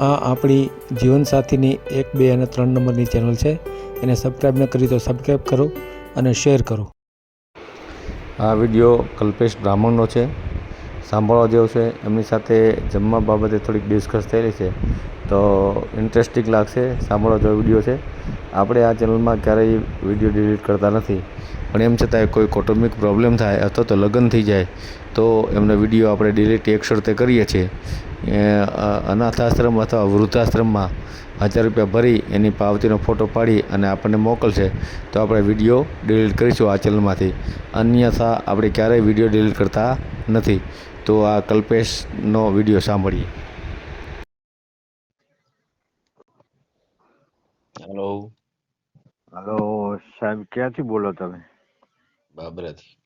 આ આપણી જીવનસાથીની એક, બે અને ત્રણ નંબરની ચેનલ છે. એને સબસ્ક્રાઈબ ન કરી તો સબસ્ક્રાઈબ કરો અને શેર કરો. આ વીડિયો કલ્પેશ બ્રાહ્મણનો છે. સાંભળવા જેવો છે. એમની સાથે જમવા બાબતે થોડીક ડિસ્કસ થયેલી છે. તો ઇન્ટરેસ્ટિંગ લાગશે. સાંભળવા જેવો વીડિયો છે. આપણે આ ચેનલમાં ક્યારેય વીડિયો ડિલીટ કરતા નથી. પણ એમ છતાંય કોઈ કૌટુંબિક પ્રોબ્લેમ થાય અથવા તો લગ્ન થઈ જાય તો એમનો વીડિયો આપણે ડિલીટ એક શરતે કરીએ છીએ. એ અનાથ આશ્રમ અથવા વૃદ્ધાશ્રમમાં હજાર રૂપિયા ભરી એની પાવતીનો ફોટો પાડી અને આપણને મોકલશે તો આપણે વીડિયો ડિલીટ કરીશું આ ચેનલમાંથી અન્યથા આપણે ક્યારેય વીડિયો ડિલીટ કરતા નથી. તો આ કલ્પેશનો વીડિયો સાંભળીએ. હેલો હેલો સાહેબ ક્યાંથી બોલો તમે? બાબરા છે.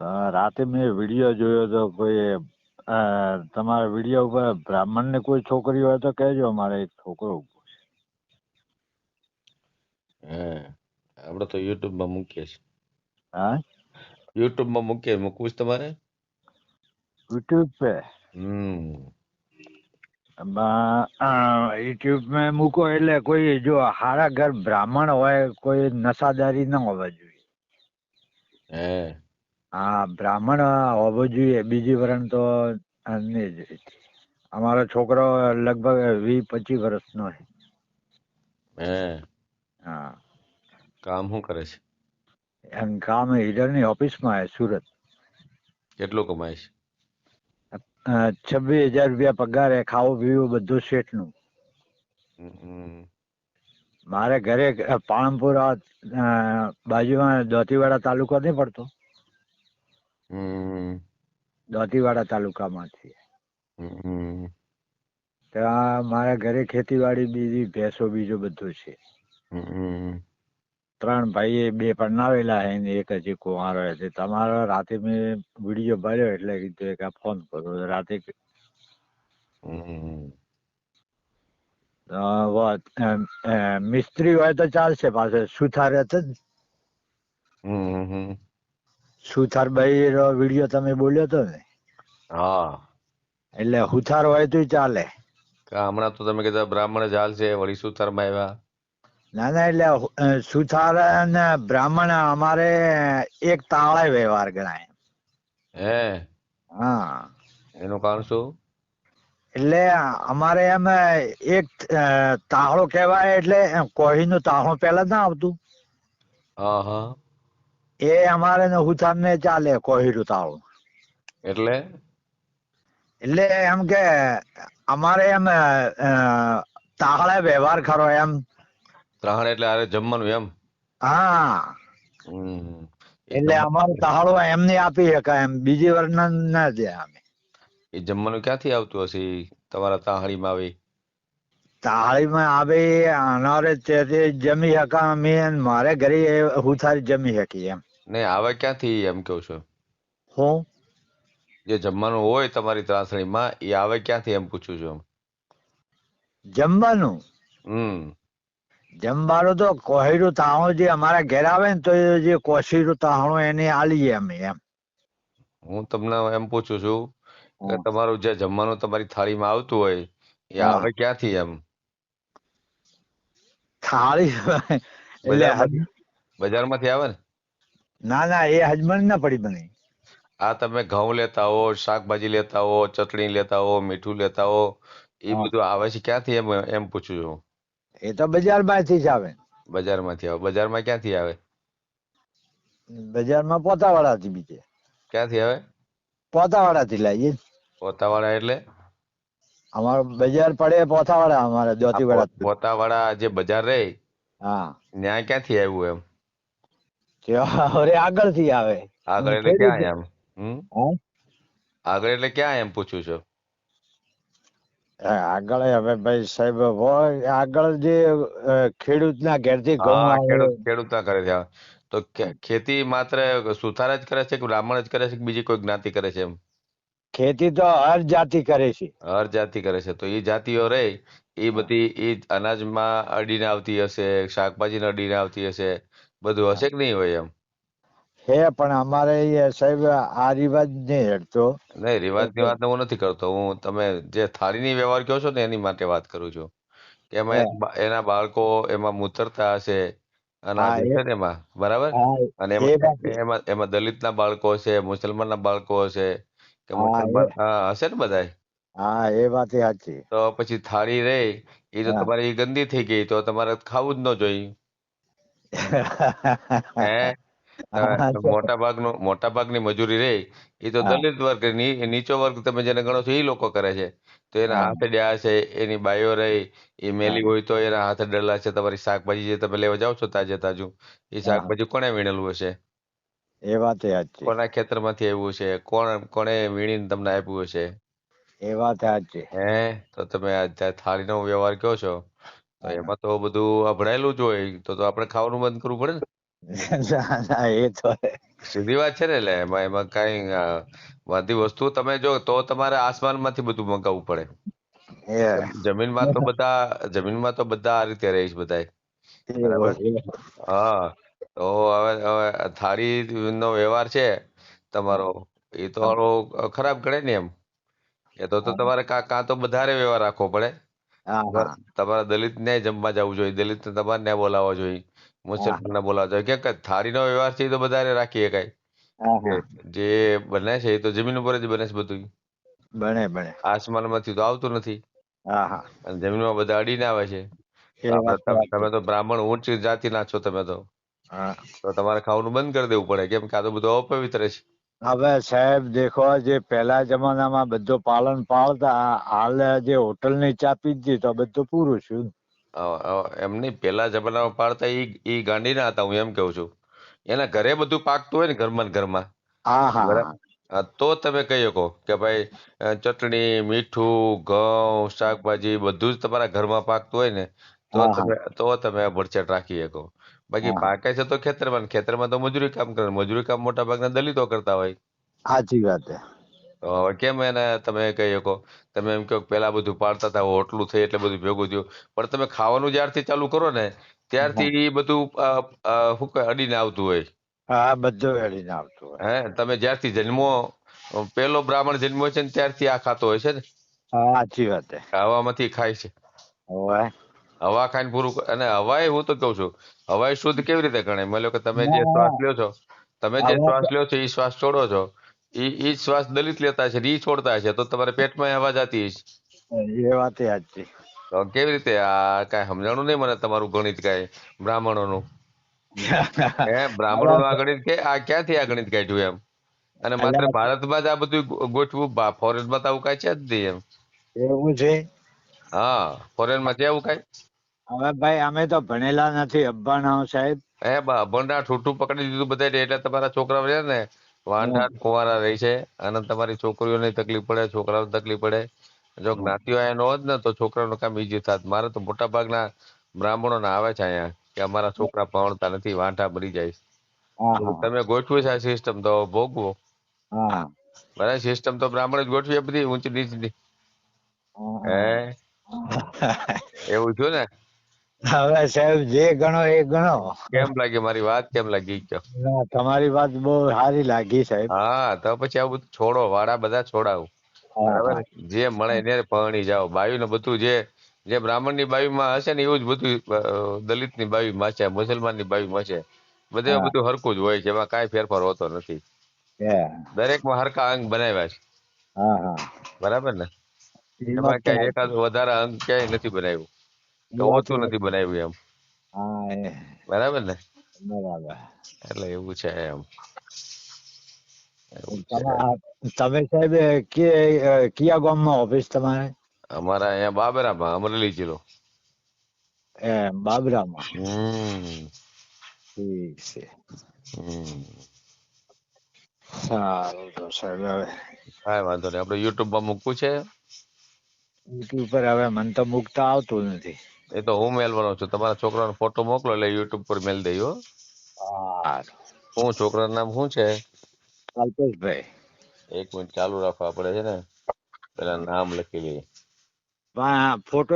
અ, રાતે મેં વીડિયો જોયો તો કોઈ તમારા વીડિયો ઉપર બ્રાહ્મણ ને કોઈ છોકરી હોય તો કહેજો મારે એક છોકરો ઊભો છે. આપડે આપણે તો યુટ્યુબમાં મૂકીએ છીએ. હા? યુટ્યુબમાં મૂકીએ મૂકવું છે તમારે? YouTube pay? હમ. યુટ્યુબ में મૂકો એટલે કોઈ જો હારા ઘર બ્રાહ્મણ હોય કોઈ નશાદારી ન હોવા જોઈએ. હે. બ્રાહ્મણ હોવો જોઈએ બીજી વરણ તો નહીં જ. અમારો છોકરો લગભગ વીસ પચીસ વર્ષનો છે. હે. કામ શું કરે છે? એમ કામ હીરરની ઓફિસમાં સુરત. કેટલું કમાય છે? છવ્વીસ હજાર રૂપિયા પગાર એ ખાવું પીવું બધું શેઠનું. નું મારે ઘરે આ, બાજુમાં દોતીવાડા તાલુકો નહીં પડતો. હમ. દોતીવાડા તાલુકા માંથી ત્યાં મારા ઘરે ખેતીવાડી બીજી ભેંસો બીજું બધું છે. ત્રણ ભાઈએ બે પરણાવેલા હે ને એક હજી કુંવારો છે. તમારો રાતે મેં વીડિયો ભર્યો એટલે કીધું કે ફોન કરો. રાતે મિસ્ત્રી હોય તો ચાલશે પાછો. સુથાર હતો સુથાર સુથારભાઈ નો વીડિયો તમે બોલ્યો તો ને? હા. એટલે હુથાર હોય તો ચાલે. હમણાં તો તમે કીધા બ્રાહ્મણ ચાલશે વળી સુથાર સુતારમાં આવ્યા. ના ના એટલે સુથાર અને બ્રાહ્મણ અમારે એક તાળે વ્યવહાર ગણાય. હે? હા. એનું કારણ શું? એટલે અમારે એમ એક તાળો કહેવાય એટલે કોહીનું તાળું પેલા ના આવતું. હા એ અમારે હુથાર ને ચાલે કોહીનું તાળું. એટલે? એટલે એમ કે અમારે એમ તાળે વ્યવહાર ખરો એમ. ત્રણ એટલે આરે જમવાનું એમ? હા. એટલે અમારો તાળો એમને આપી શકાય એમ. બીજી વર્ણન ના દે અમે. એ જમવાનું ક્યાંથી આવતું હશે? તમારા તાહળીમાં આવી? તાળીમાં આવે અનારે તેથી જમી શકા અમે મારે ઘરે હું હુથારી જમી શકી એમ. ને આવે ક્યાંથી એમ કહું છું? હું? જે જમવાનું હોય તમારી ત્રાસણીમાં એ આવે ક્યાંથી એમ પૂછું છું જમવાનું? હમ. જમવાનું તો કોહીરું તાણું જે અમારા ઘેર આવે ને તો એ જે કોશીરું તાણું એને આલીએ અમે એમ. હું તમને એમ પૂછું છું કે તમારું જે જમવાનું તમારી થાળીમાં આવતું હોય એ આવે ક્યાંથી એમ? થાળી એટલે બજારમાંથી? આવે ને? ના ના એ હજમણ ના પડી બની. આ તમે ઘઉં લેતા હો શાકભાજી લેતા હો ચટણી લેતા હો મીઠું લેતા હો એ બધું આવે છે ક્યાંથી એમ એમ પૂછું છું? એ તો બજારમાંથી જ આવે. બજારમાંથી આવે. બજારમાં ક્યાંથી આવે? બજારમાં પોતાવાળા થી બીજે. ક્યાંથી આવે? પોતાવાળા થી લાવીએ. પોતાવાળા એટલે? અમારો બજાર પડે પોતાવાળા અમારે આ પોતાવાળા જે બજાર રહે હા. ન્યા ક્યાંથી આવ્યું એમ? અરે આગળથી આવે. આગળ એટલે ક્યાં એમ? આગળ એટલે ક્યાં એમ પૂછું છું? આગળ હવે ભાઈ સાહેબ હોય આગળ જે ખેડૂત ના ઘેરથી ઘઉં ખેડૂત ખેડૂતના ઘરે છે તો ખેતી માત્ર સુથાર જ કરે છે કે બ્રાહ્મણ જ કરે છે કે બીજી કોઈ જ્ઞાતિ કરે છે એમ? ખેતી તો હર જાતિ કરે છે. હર જાતિ કરે છે. તો એ જાતિઓ રહે એ બધી એ અનાજમાં અડીને આવતી હશે શાકભાજીને અડીને આવતી હશે બધું હશે કે નહીં હોય એમ? હે પણ અમારે સાહેબ આ રિવાજ નહીં હેડતો. નહીં રિવાજની વાત હું નથી કરતો. હું તમે જે થાળીની વ્યવહાર કહો છો ને એની માટે વાત કરું છું. કે એમાં એના બાળકો એમાં મૂતરતા હશે અને જે છે ને એમાં બરાબર? અને એમાં એમાં દલિતના બાળકો હશે મુસલમાનના બાળકો હશે કે મુસલમાન હશે ને બધાય? હા એ વાત સાચી. તો પછી થાળી રે એ તો હા. તમારી ગંદી થઈ ગઈ તો તમારે ખાવું જ ન જોઈએ. હે? હા, તો મોટા ભાગનો મોટા ભાગની મજૂરી રહે એ તો દલિત વર્ગ નીચો વર્ગ તમે જેને ગણો છો એ લોકો કરે છે. તો એના. હાથે ડ્યા છે એની બાયો રહી એ મેલી હોય તો એના હાથે ડલ્લા છે તમારી શાકભાજી જે તમે લેવા જાવ છો તાજે તાજું એ શાકભાજી કોણે વીણેલું હશે? એ વાત સાચી. કોના ખેતરમાંથી આવ્યું છે કોણ કોણે વીણીને તમને આપ્યું હશે? એ વાત સાચી. હે? તો તમે આ થાળીનો વ્યવહાર કહો છો તો એમાં તો બધું અભડાયેલું જ હોય તો તો આપણે ખાવાનું બંધ કરવું પડે ને? ના ના એ તો સીધી વાત છે ને એટલે એમાં એમાં કઈ બધી વસ્તુ તમે જો તો તમારે આસમાનમાંથી બધું મંગાવવું પડે. જમીન જમીનમાં તો બધા જમીનમાં તો બધા આ રીતે રહીશ બરાબર? હા. તો હવે હવે થાળી નો વ્યવહાર છે તમારો. એ તો ખરાબ ગણે ને એમ. એ તો તો તમારે કાં કાં તો વધારે વ્યવહાર રાખવો પડે. તમારે દલિત ને જમવા જવું જોઈએ દલિત ને તમારે ને બોલાવવા જોઈએ. મુસલમાન ને હોય કે થાળીનો વ્યવહાર છે એ તો બધાને રાખી શકાય જે બને છે એ તો જમીન ઉપર જ બને છે બધું બને બને. આસમાનમાંથી તો આવતું નથી. અને જમીનમાં બધા અડીને આવે છે. તમે તો બ્રાહ્મણ ઊંચ જાતિના છો તમે તો. હા. તો તમારે ખાવાનું બંધ કરી દેવું પડે. કેમ કે આ તો બધું અપવિત્ર છે. હવે સાહેબ દેખો જે પહેલા જમાનામાં બધું પાલન પાળતા હાલ જે હોટલની ચા પીધી તો બધું પૂરું છું અ- પેલા જમાનામાં પાડતા એ ઈ ગાંડીના હતા હું એમ કહું છું. એના ઘરે બધું પાકતું હોય ને ઘરમાં ને ઘરમાં. હા હા તો તમે કહી શકો કે ભાઈ ચટણી મીઠું ઘઉં શાકભાજી બધું જ તમારા ઘરમાં પાકતું હોય ને તો. તમે તો તમે ભરચટ રાખી શકો. બાકી પાકે છે તો ખેતરમાં ખેતરમાં તો મજૂરી કામ કરે મજૂરી કામ મોટા ભાગના દલિતો કરતા હોય. સાચી વાત છે. હવે કેમ એને તમે કહી શકો? તમે એમ કહો કે પેલા બધું પાડતા હતા હોટલું થઈ એટલે બધું ભેગું થયું. પણ તમે ખાવાનું જ્યારથી ચાલુ કરો ને ત્યારથી એ બધું શું કહે અડીને આવતું હોય. હા બધું અડીને આવતું હોય. હે તમે જ્યારથી જન્મો પેલો બ્રાહ્મણ જન્મ્યો છે ને ત્યારથી આ ખાતો હોય છે ને? સાચી વાત છે. હવામાંથી ખાય છે. હવા? ખાઈને પૂરું અને હવાય હું તો કહું છું હવાય શુદ્ધ કેવી રીતે ગણાય? માની કે તમે જે શ્વાસ લ્યો છો તમે જે શ્વાસ લ્યો છો એ શ્વાસ છોડો છો. ઈ ઈ શ્વાસ દલિત લેતા છે ઈ છોડતા છે તો તમારે પેટમાં અવાજ આતી છે એ વાત સાચી. તો કેવી રીતે આ કાંઈ સમજાણું નહીં મને તમારું ગણિત કાંઈ બ્રાહ્મણોનું? હે બ્રાહ્મણોનું આ ગણિત કે આ ક્યાંથી આ ગણિત કાઢ્યું એમ? અને માત્ર. ભારતમાં જ આ બધું ગોઠવું ફોરેનમાં તો આવું કાંઈ છે જ નહીં એમ. એવું છે? હા ફોરેનમાં છે આવું કાંઈ? હવે ભાઈ અમે તો ભણેલા નથી અબ્બાના સાહેબ. હે બા ભંડા ઠૂઠું પકડી દીધું બધા એટલે તમારા છોકરાઓ છે ને વાંઢા કુંવારા રહી છે અને તમારી છોકરીઓને તકલીફ પડે છોકરાઓને તકલીફ પડે. જો જ્ઞાતિઓ અહીંયા ન હોત ને તો છોકરાઓનું કામ ઈજી થાત. મારે તો મોટા ભાગના બ્રાહ્મણો આવે છે અહીંયા કે અમારા છોકરા ભણતા નથી વાંઢા મરી જાય તમે ગોઠવ્યું છે આ સિસ્ટમ તો ભોગવો. હા. બરાબર સિસ્ટમ તો બ્રાહ્મણ જ ગોઠવી બધી ઊંચી નીચની હે? એવું થયું ને? હવે સાહેબ જે ગણો એ ગણો. કેમ લાગી મારી વાત? કેમ લાગી? કયો તમારી વાત બહુ સારી લાગી સાહેબ. હા તો પછી આવું બધું છોડો વાડા બધા છોડાવું. બરાબર? જે મળે એને પરણી જાઓ. બાયું ને બધું જે જે બ્રાહ્મણની બાયુમાં હશે ને એવું જ બધું દલિતની બાયુમાં છે મુસલમાનની બાયુમાં છે બધે બધું હરકું જ હોય છે એમાં કાંઈ ફેરફાર હોતો નથી. દરેકમાં હરકા અંગ બનાવ્યા છે. હા હા. બરાબર ને? એમાં ક્યાંય એકાદ વધારે અંગ ક્યાંય નથી બનાવ્યું. ઓછું નથી બનાવ્યું એમ. હા બરાબર ને? બરાબર. એટલે એવું છે એમ. તમા- સાહેબ કે કયા ગામમાં ઓફિસ તમારે? અમારા અહીંયા બાબરામાં અમરેલી જિલ્લો. એ બાબરામાં. હમ. ઠીક છે. સારું તો સાહેબ હવે. કાંઈ વાંધો નહીં. આપણે યુટ્યુબમાં મૂકવું છે? યુટ્યુબ પર હવે મને તો મૂકતા આવતું નથી. એ તો હું મેલવાનો છું. તમારા છોકરાનો ફોટો મોકલો એટલે યુટ્યુબ પર મેલ દઈ હો. છોકરાનું નામ શું છે? અલ્પેશભાઈ એક મિનિટ ચાલુ રાખવા પડે છે ને. પેલા નામ લખી લઈએ. ફોટો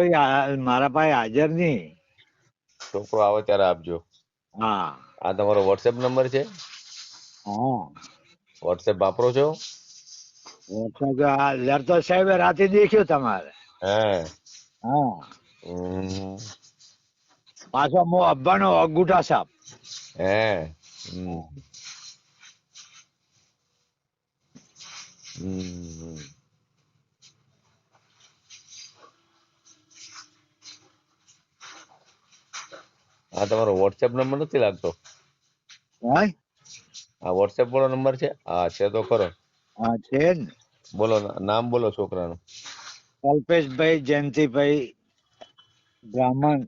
મારા પાસે હાજર નહીં. છોકરો આવે ત્યારે આપજો. હા. આ તમારો વોટ્સએપ નંબર છે? હા. વોટ્સએપ વાપરો છો? એટલે કે સાહેબ રાતે દેખ્યો તમારે. હે. હા. પાછો મો અબ્બાનો અગુઠા સાપ. હે. આ તમારો વોટ્સએપ નંબર નથી લાગતો? હા? આ વોટ્સએપ વાળો નંબર છે? હા છે તો ખરો. હા છે બોલો નામ બોલો છોકરાનું. કલ્પેશભાઈ જયંતિભાઈ બ્રાહ્મણ.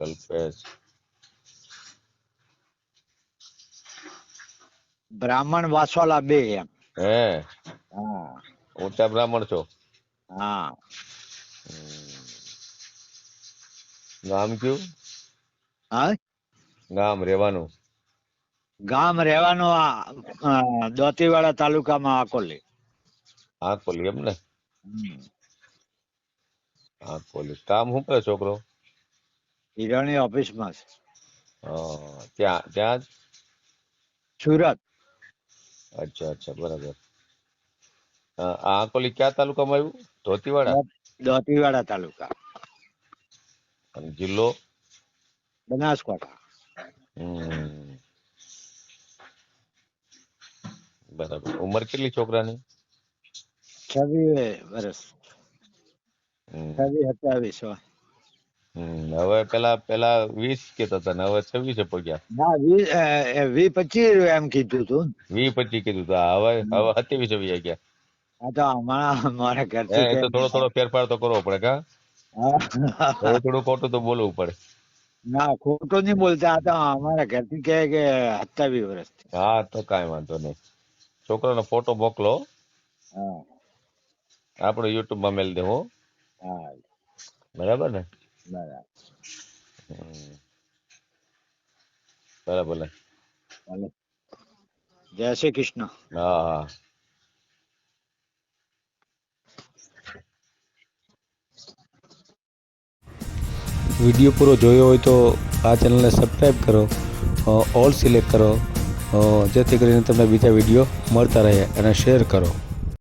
કલ્પેશ. બ્રાહ્મણ વાસવાલા બે એમ. હે? હા. ઊંચા બ્રાહ્મણ છો? હા. ગામ કયું? હા? ગામ રહેવાનું. ગામ રહેવાનું આ દોતીવાડા તાલુકામાં આકોલી આકોલી એમ ને હમ. પોલીસ. કામ શું કરે છોકરો? હિરાણી ઓફિસમાં છે. હા, ત્યાં ત્યાં જ? સુરત. અચ્છા અચ્છા બરાબર. આ કોલી ક્યાં તાલુકામાં આવ્યું? ધોતીવાડા? ધોતીવાડા તાલુકા. અને જિલ્લો? બનાસકાંઠા. બરાબર. ઉંમર કેટલી છોકરાની? છવ્વીસ વર્ષ. છવ્વીસ સત્યાવીસ હવે પેલા પેલા વીસ કેતા હતા ને હવે છવ્વીસે ના વી પચીસ એમ કીધું તું વી પચી કીધું તું હવે હવે સત્યાવીસ આવી ગયા. આ તો હમણાં મારા ઘરથી તો થોડો થોડો ફેરફાર તો કરવો પડે કા? થોડું થોડું ખોટું તો બોલવું પડે. ના ખોટું નહીં બોલતા આ તો અમારા ઘરથી કહે કે સત્યાવીસ વર્ષ હા તો કાંઈ વાંધો નહીં. છોકરાનો ફોટો મોકલો. હા. આપણે યુટ્યુબમાં મેલ દેવો હા બરાબર ને બરાબર. બરાબર ને જય શ્રી કૃષ્ણ હા હા વીડિયો પૂરો જોયો હોય તો આ ચેનલને સબસ્ક્રાઈબ કરો ઓલ સિલેક્ટ કરો જેથી કરીને તમને બીજા વીડિયો મળતા રહે અને શેર કરો